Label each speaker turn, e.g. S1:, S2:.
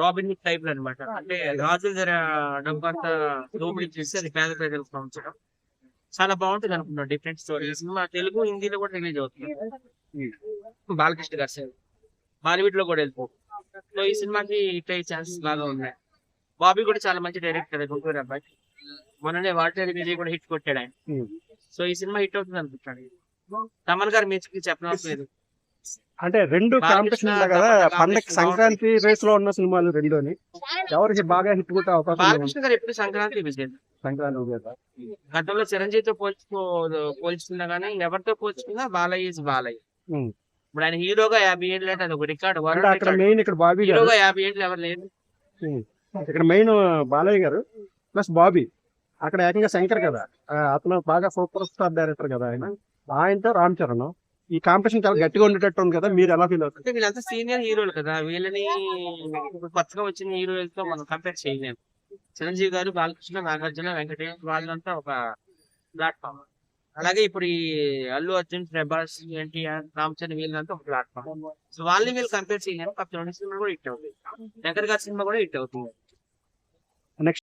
S1: Robin hood type అన్నమాట. అంటే రాజుల దగ్గర డబ్బు అంతా దోపిడీ చేసి అది పేద ప్రజలకు పంచడం చాలా బాగుంటుంది అనుకున్నాను డిఫరెంట్ స్టోరీ ఈ సినిమా తెలుగు హిందీలో కూడా రిలీజ్ అవుతుంది. బాలకృష్ణ గారి సేవ బాలీవుడ్లో కూడా వెళ్ళిపో. సో ఈ సినిమాకి హిట్ అయ్యే ఛాన్సెస్ బాగా ఉన్నాయి. బాబీ కూడా చాలా మంచి డైరెక్టర్ గుంటూరు అబ్బాయి. మొన్ననే వాటర్ విజయ్ కూడా హిట్ కొట్టాడు ఆయన.
S2: Hmm.
S1: సో ఈ సినిమా హిట్ అవుతుంది అనుకుంటాను తమన్ గారు మ్యూజిక్ చెప్పనవసరం లేదు.
S2: అంటే రెండు కాంపిటీషన్ కదా పండగ. సంక్రాంతి రేస్లో ఉన్న సినిమాలు రెండుని. ఎవరికి బాగా హిట్ కొట్టే అవకాశం
S1: ఎప్పుడు సంక్రాంతి
S2: సంక్రాంతి
S1: గతంలో చిరంజీవితో పోల్చుకో పోల్చుకున్నా కానీ ఎవరితో పోల్చుకున్నా బాలయ్య ఇస్ బాలయ్య. ఇప్పుడు ఆయన హీరోగా యాభై ఏళ్ళు అంటే అది ఒక రికార్డ్
S2: అక్కడ మెయిన్ ఇక్కడ బాబీ గారు.
S1: హీరోగా యాభై ఏళ్ళు ఎవరు లేదు
S2: ఇక్కడ మెయిన్ బాలయ్య గారు ప్లస్ బాబీ. అక్కడ ఏకంగా శంకర్ కదా. అతను బాగా సూపర్ స్టార్ డైరెక్టర్ కదా ఆయన. ఆయనతో రామ్ చరణ్. ఈ కాంపిటీషన్ చాలా గట్టిగా ఉండేటట్టు ఉంది కదా మీరు ఎలా ఫీల్ అవుతారు?
S1: అంటే వీళ్ళంతా సీనియర్ హీరోలు కదా వీళ్ళని ఇప్పుడు కొత్తగా వచ్చిన హీరోలతో మనం కంపేర్ చేయలేము. చిరంజీవి గారు బాలకృష్ణ నాగార్జున వెంకటేష్ వాళ్ళంతా ఒక ప్లాట్ఫామ్ అలాగే ఇప్పుడు ఈ అల్లు అర్జున్ ప్రభాస్ ఎన్టీఆర్ రామ్ వీళ్ళంతా ఒక ప్లాట్ఫామ్ సో వాళ్ళని వీళ్ళు కంపేర్ చేయలేము. కాకపోతే రెండు సినిమా కూడా హిట్ అవుతుంది శంకర్ గారి సినిమా కూడా హిట్ అవుతుంది.